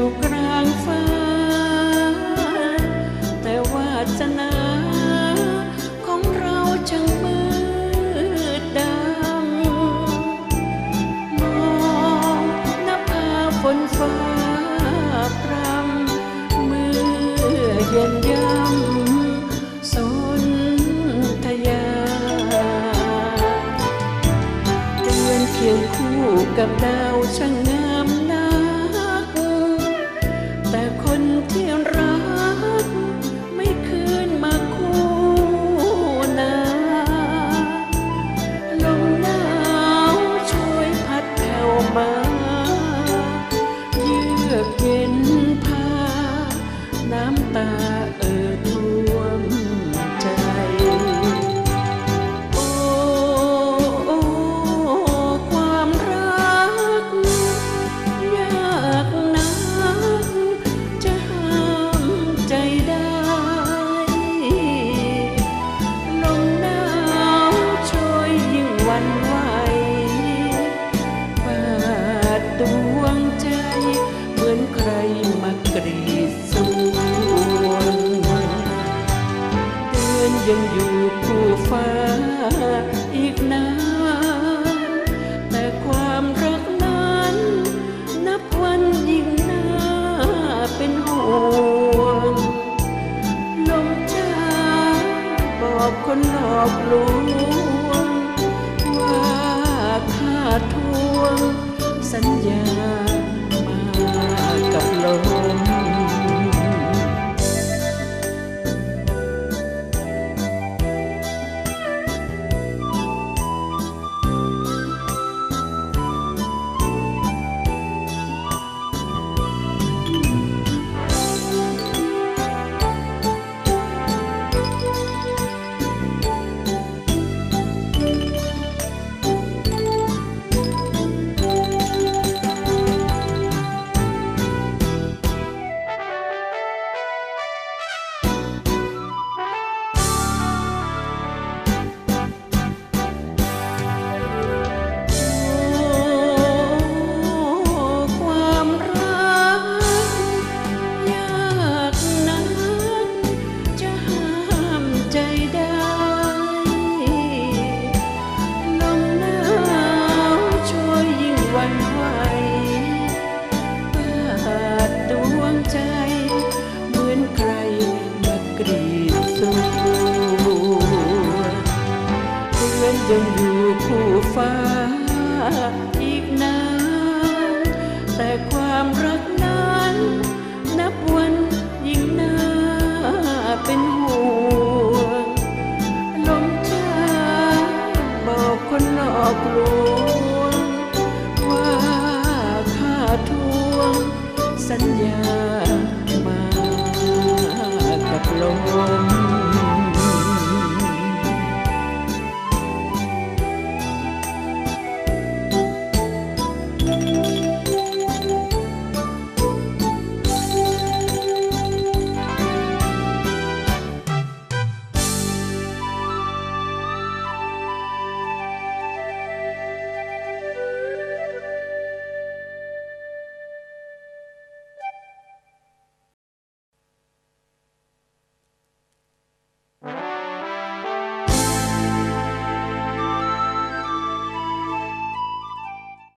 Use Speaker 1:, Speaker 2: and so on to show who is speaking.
Speaker 1: อยู่กลางฟ้า แต่วาสนาของเราจังมืดดำมองนภาฝนฟ้าพรำเมื่อเย็นยำสนทยาเดือนเคียงคู่กับดา รีสวงเดือนยังอยู่คู่ฟ้าอีกนานแต่ความรักนั้น นับวันยิ่งน่าเป็นห่วงลมจ้าบอกคนหลอกลวงว่าถ้าทวงสัญญามากับลม sánh nhau